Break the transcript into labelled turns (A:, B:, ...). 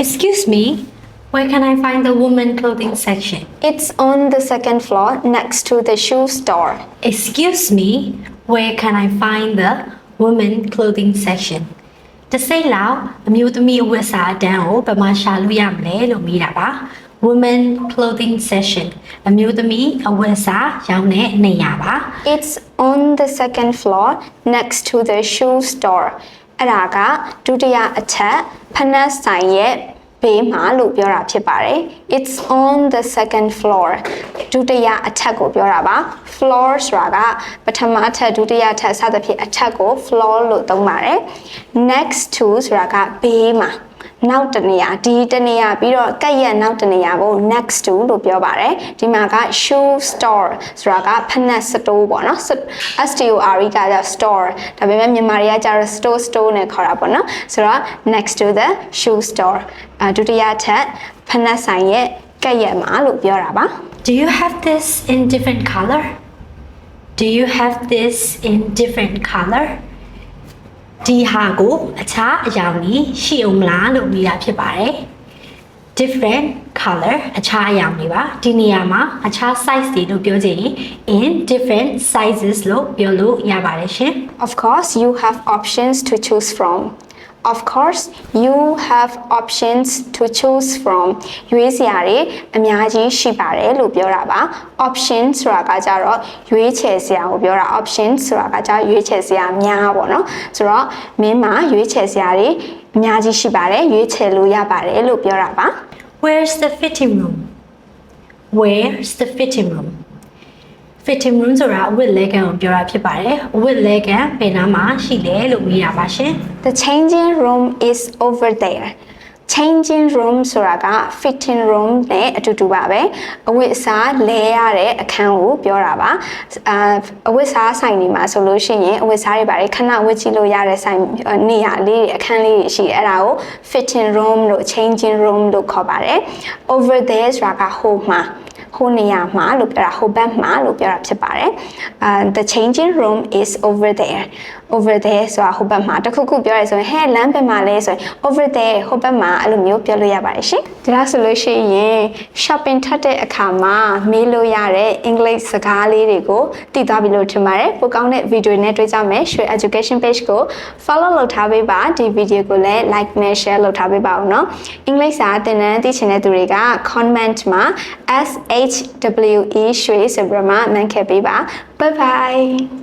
A: Excuse me, where can I find the woman clothing section?
B: It's on the second floor next to the shoe store.
A: Excuse me, where can I find the woman clothing section? တစ်စိမ့်လောက်အမျိုးသမီးအဝတ်အစားအတန်းကိုဘယ်မှာရှာလို့ရမလဲလို့မေးတာပါ woman clothing section အမျိုးသမီးအဝတ်အစားရောင်းတဲ့နေရာပါ
B: It's on the second floor next to the shoe store. အဲ့ဒါကဒုတိယအထက်ဖနက်ဆိုင်ရဲ့ဘေးမှာလို့ပြောတာဖြစ်ပါတယ် It's on the second floor ဒုတိယအထက်ကိုပြောတာပါ floor ဆိုတာကပထမအထက်ဒုတိယအထက်စသဖြင့်အထက်ကို floor လို့သုံးပါတယ် next to ဆိုတာကဘေးမှာ နောက်တစ်နေရာဒီတစ်နေရာပြီးတော့ကက်ရက်နောက်တစ်နေရာကို next to လို့ပြောပါတယ်ဒီမှာက shoe store ဆိုတာကဖက်နက် store ပေါ့နော် S T O R E ကကြ store ဒါပေမဲ့မြန်မာတွေကကြတော့ store store နဲ့ခေါ်တာပေါ့နော်ဆိုတော့ next to the shoe store အဒုတိယထပ်ဖက်နက်ဆိုင်ရဲ့ကက်ရက်မှာလို့ပြောတာပါ
A: Do you have this in different color? Do you have this in different color? ဒီဟာကိုအခြားအရောင်ကြီးရှိအောင်မလားလို့မေးတာဖြစ်ပါတယ် different color အခြားအရောင်တွေပါဒီနေရာမှာအခြား size တွေလို့ပြောချင်ရင် in different sizes လို့ပြောလို့ရပါတယ်ရှင်
B: Of course, you have options to choose from. Of course, you have options to choose from. ရွေးစရာတွေအများကြီးရှိပါတယ်လို့ပြောတာပါ option ဆိုတာကကြတော့ရွေးချယ်စရာကိုပြောတာ option ဆိုတာကကြရွေးချယ်စရာများပေါ့နော်ဆိုတော့မင်းမှာရွေးချယ်စရာတွေအများကြီးရှိပါတယ်ရွေးချယ်လို့ရပါတယ်လို့ပြောတာပါ
A: Where's the fitting room? Where's the fitting room? Fitting room ဆိုတာအဝတ်လဲကန်ကိုပြောတာဖြစ်ပါတယ်အဝတ်လဲကန်ဘယ်နားမှာရှိလဲလို့မေးတာပါရှင်
B: The changing room is over there. changing room ဆိုတာက fitting room နဲ့အတူတူပါပဲအဝတ်အစားလဲရတဲ့အခန်းကိုပြောတာပါအာအဝတ်စားဆိုင်တွေမှာဆိုလို့ရှိရင်အဝတ်စားတွေပါတယ်ခဏဝတ်ကြည့်လို့ရတဲ့ဆိုင်နေရာလေးတွေအခန်းလေးတွေရှိတယ်အဲ့ဒါကို fitting room လို့ changing room လို့ခေါ်ပါတယ် over there ဆိုတာကဟိုမှာ ဟိုနေရာမှာလို့ပြောတာဟိုဘက်မှာလို့ပြောတာဖြစ်ပါတယ်အာ the changing room is over there over there ဆိုတာဟိုဘက်မှာတစ်ခုခုပြောရဆိုရင်ဟဲ့လမ်းဘက်မှာလဲဆိုရင် over there ဟိုဘက်မှာအဲ့လိုမျိုးပြောလို့ရပါတယ်ရှင်ဒါဆိုလို့ရှိရင် shopping ထပ်တဲ့အခါမှာမေးလို့ရတဲ့အင်္ဂလိပ်စကားလေးတွေကိုသိသွားပြီလို့ထင်ပါတယ်ပိုကောင်းတဲ့ video နဲ့တွေ့ကြမယ်ရွှေ education page ကို follow လုပ်ထားပေးပါဒီ video ကိုလည်း like နဲ့ share လုပ်ထားပေးပါဦးเนาะအင်္ဂလိပ်စာသင်တန်းသိချင်တဲ့သူတွေက comment မှာ SHWE ရွှေဆိုပြီးတော့မှမှန်ခဲ့ပေးပါ bye bye